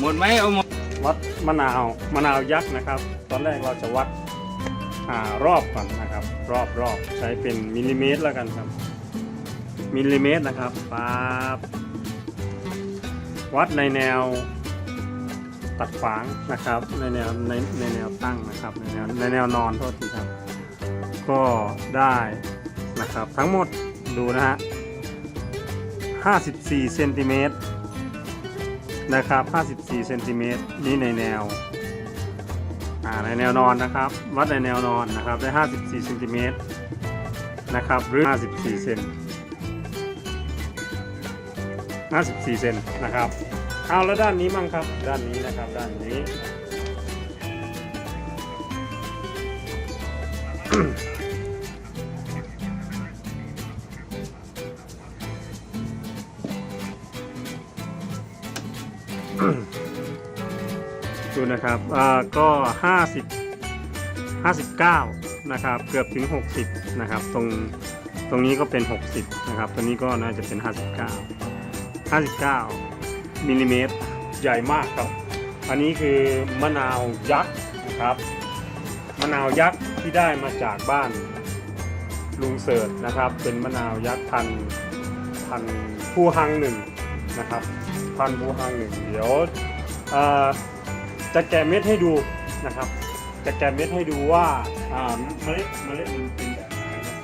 หมดไหมเอาหมดวัดมะนาวมะนาวยักษ์นะครับ ตอนแรกเราจะวัดอารอบก่อนนะครับ รอบรอบใช้เป็นมิลลิเมตรแล้วกันครับ มิลลิเมตรนะครับปั๊บวัดในแนวตัดขวางนะครับ ในแนวในในแนวตั้งนะครับ ในแนวในแนวนอนโทษทีครับ ก็ได้นะครับ ทั้งหมดดูนะฮะ54เซนติเมตร นะครับ54เซนติเมตรนี่ในแนวอ่าในแนวนอนนะครับ วัดในแนวนอนนะครับได้ 54เซนติเมตรนะครับหรือ 54เซน54เซนนะครับเอาแล้วด้านนี้มั่งครับ ด้านนี้นะครับด้านนี้ ดูนะครับอ่าก็ 50 59 นะครับ เกือบถึง 60 นะครับ ตรงตรงนี้ก็เป็น 60 นะครับ ตัวนี้ก็น่าจะเป็น 59 59มิลลิเมตรใหญ่มากครับ อันนี้คือมะนาวยักษ์นะครับ มะนาวยักษ์ที่ได้มาจากบ้านลุงเสิร์ชนะครับ เป็นมะนาวยักษ์พันพันผู้หังหนึ่งนะครับ พันผู้หังหนึ่งเดี๋ยวอ่อ จะแกะเม็ดให้ดูนะครับ จะแกะเม็ดให้ดูว่าอาเมล็ดเมล็ดมันเป็นแบบไหนนะครับ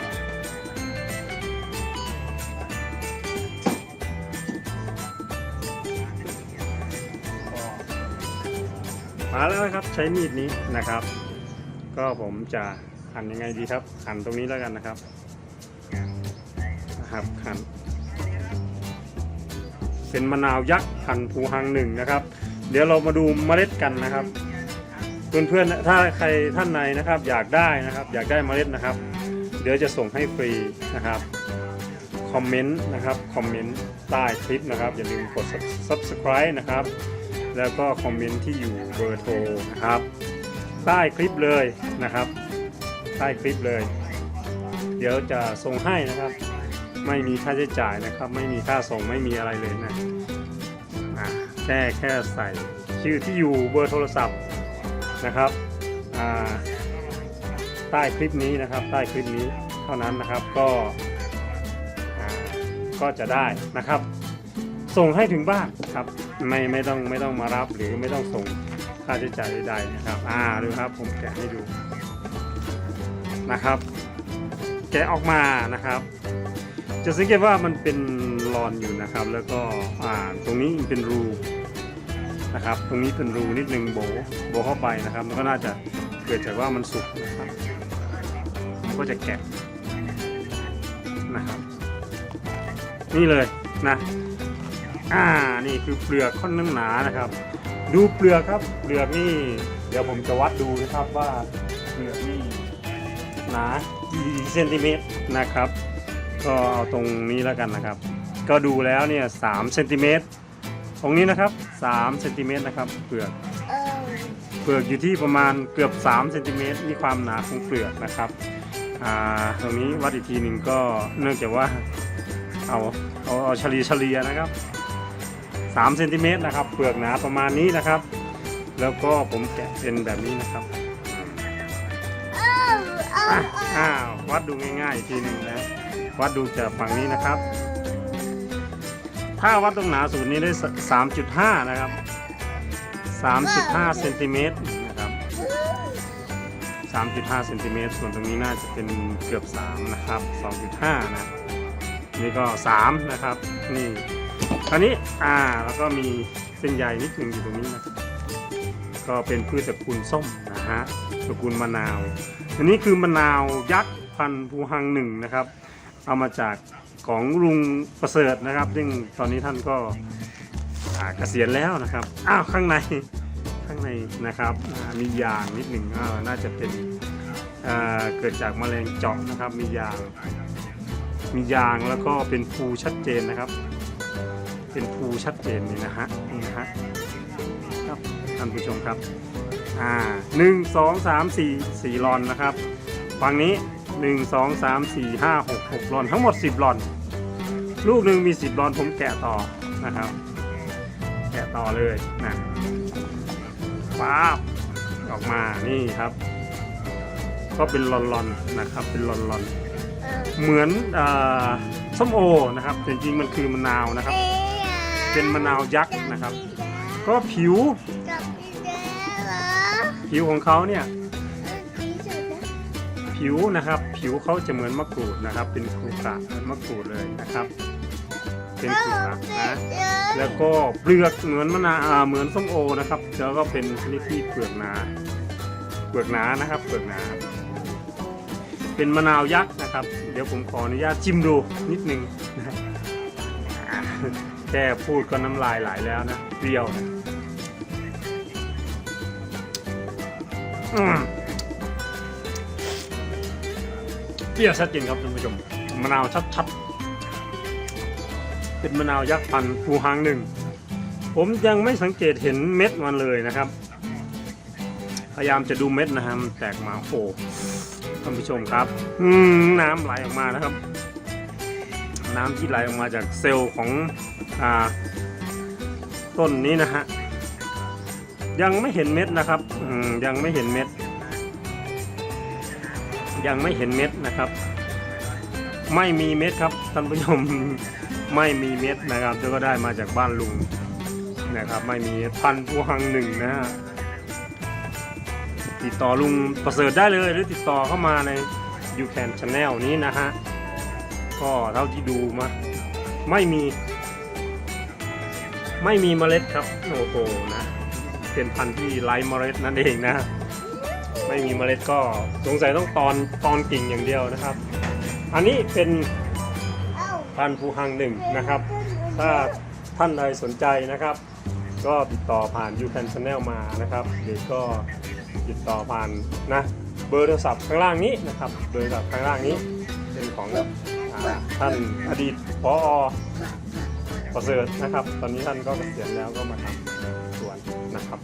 มาแล้วนะครับใช้มีดนี้นะครับ ก็ผมจะหั่นยังไงดีครับ หั่นตรงนี้แล้วกันนะครับนะครับหั่นเป็นมะนาวยักษ์พันภูหังหนึ่งนะครับ เดี๋ยวเรามาดูเมล็ดกันนะครับ เพื่อนๆถ้าใครท่านใดนะครับ อยากได้นะครับ อยากได้เมล็ดนะครับ เดี๋ยวจะส่งให้ฟรีนะครับคอมเมนต์นะครับคอมเมนต์ใต้คลิปนะครับ อย่าลืมกด subscribe นะครับ แล้วก็คอมเมนต์ที่อยู่เบอร์โทรนะครับ ใต้คลิปเลยนะครับ ใต้คลิปเลย เดี๋ยวจะส่งให้นะครับ ไม่มีค่าใช้จ่ายนะครับ ไม่มีค่าส่งไม่มีอะไรเลยนะ แค่แค่ใส่ชื่อที่อยู่เบอร์โทรศัพท์นะครับใต้คลิปนี้นะครับ ใต้คลิปนี้เท่านั้นนะครับก็ก็จะได้นะครับ ส่งให้ถึงบ้านครับไม่ไม่ต้องไม่ต้องมารับหรือไม่ต้องส่งค่าใช้จ่ายใดๆนะครับอ่าดูครับผมแกะให้ดูนะครับ แกะออกมานะครับ จะสังเกตว่ามันเป็นรอนอยู่นะครับ แล้วก็อ่าตรงนี้เป็นรู นะครับ ตรงนี้เป็นรูนิดนึงโบโบเข้าไปนะครับ มันก็น่าจะเกิดจากว่ามันสุกนะครับมันก็จะแกะนะครับ นี่เลยนะอ่านี่คือเปลือกค่อนข้างหนานะครับ ดูเปลือกครับ เปลือกนี่ เดี๋ยวผมจะวัดดูนะครับว่าเปลือกนี่หนากี่เซนติเมตรนะครับ ก็เอาตรงนี้แล้วกันนะครับ ก็ดูแล้วเนี่ยสามเซนติเมตร ตรงนี้นะครับ3เซนติเมตรนะครับเปลือกเปลือกอยู่ที่ประมาณเกือบ3เซนติเมตรนี่ความหนาของเปลือกนะครับอ่าตรงนี้วัดอีกทีหนึ่งก็เนื่องจากว่าเอาเอาเอาเฉลี่ยเฉลี่ยนะครับ3เซนติเมตรนะครับเปลือกหนาประมาณนี้นะครับ แล้วก็ผมแกะเป็นแบบนี้นะครับอะอ้าววัดดูง่ายๆอีกทีหนึ่งนะวัดดูจากฝั่งนี้นะครับ ถ้าวัดตรงหนาสูตรนี้ได้ 3.5 นะครับ 3.5เซนติเมตรนะครับ 3.5เซนติเมตรส่วนตรงนี้น่าจะเป็นเกือบ 3 นะครับ 2.5 นะ นี่ก็ 3 นะครับ นี่อันนี้อ่าแล้วก็มีเส้นใยนิดหนึ่งอยู่ตรงนี้นะครับก็เป็นพืชตระกูลส้มนะฮะตระกูลมะนาว อันนี้คือมะนาวยักษ์พันธุ์ภูหังหนึ่งนะครับ เอามาจาก ของลุงประเสริฐนะครับ ซึ่งตอนนี้ท่านก็เกษียณแล้วนะครับ อ้าวข้างในข้างในนะครับมียางนิดหนึ่งอ่าน่าจะเป็นเกิดจากแมลงเจาะนะครับ มียาง มียางแล้วก็เป็นภูชัดเจนนะครับ เป็นภูชัดเจนนี่นะฮะนี่นะฮะครับท่านผู้ชมครับอ่าหนึ่งสองสามสี่สี่ลอนนะครับฝั่งนี้ หนึ่งสองสามสี่ห้าหกหกลอนทั้งหมดสิบลอน ลูกหนึ่งมีสิบลอนผมแกะต่อนะครับ แกะต่อเลยนะป๊าบออกมานี่ครับ ก็เป็นลอนๆนะครับ เป็นลอนๆเหมือนอาส้มโอนะครับแต่จริงๆมันคือมะนาวนะครับ เป็นมะนาวยักษ์นะครับ ก็ผิวกับพี่เจ๊เหรอผิวของเขาเนี่ยดีสุดนะ ผิวนะครับ ผิวเขาจะเหมือนมะกรูดนะครับ เป็นขรุขระเหมือนมะกรูดเลยนะครับ เป็นขรุขระนะแล้วก็เปลือกเหมือนมะนาวเหมือนส้มโอนะครับแล้วก็เป็นชนิดที่เปลือกหนา เปลือกหนานะครับ เปลือกหนา เป็นมะนาวยักษ์นะครับ เดี๋ยวผมขออนุญาตชิมดูนิดนึงนะแค่พูดก็น้ำลายไหลแล้วนะเปรี้ยวนะอืม เปรี้ยวชัดเจนครับท่านผู้ชมมะนาวชัดๆเป็นมะนาวยักษ์พันภูหางหนึ่ง ผมยังไม่สังเกตเห็นเม็ดมันเลยนะครับ พยายามจะดูเม็ดนะฮะมันแตกมาโอ้ท่านผู้ชมครับ อืมน้ำไหลออกมานะครับ น้ำที่ไหลออกมาจากเซลล์ของอ่าต้นนี้นะฮะยังไม่เห็นเม็ดนะครับอืยังไม่เห็นเม็ด ยังไม่เห็นเม็ดนะครับ ไม่มีเม็ดครับท่านผู้ชมไม่มีเม็ดนะครับแล้วก็ได้มาจากบ้านลุงนะครับ ไม่มีพันธุ์ผู้หังหนึ่งนะฮะติดต่อลุงประเสริฐได้เลยหรือติดต่อเข้ามาใน You Can Channel นี้นะฮะก็เท่าที่ดูมาไม่มี ไม่มีเมล็ดครับโอ้โหนะเป็นพันธุ์ที่ไร้เมล็ดนั่นเองนะ ไม่มีเมล็ดก็สงสัยต้องตอนตอนกิ่งอย่างเดียวนะครับ อันนี้เป็นพันธุ์ภูหังหนึ่งนะครับ ถ้าท่านใดสนใจนะครับ ก็ติดต่อผ่าน You Can Channel มานะครับหรือก็ติดต่อผ่านนะเบอร์โทรศัพท์ข้างล่างนี้นะครับเบอร์โทรศัพท์ข้างล่างนี้เป็นของท่านอดีตพอประเสริฐนะครับ ตอนนี้ท่านก็เกษียณแล้วก็มาทำสวนนะครับ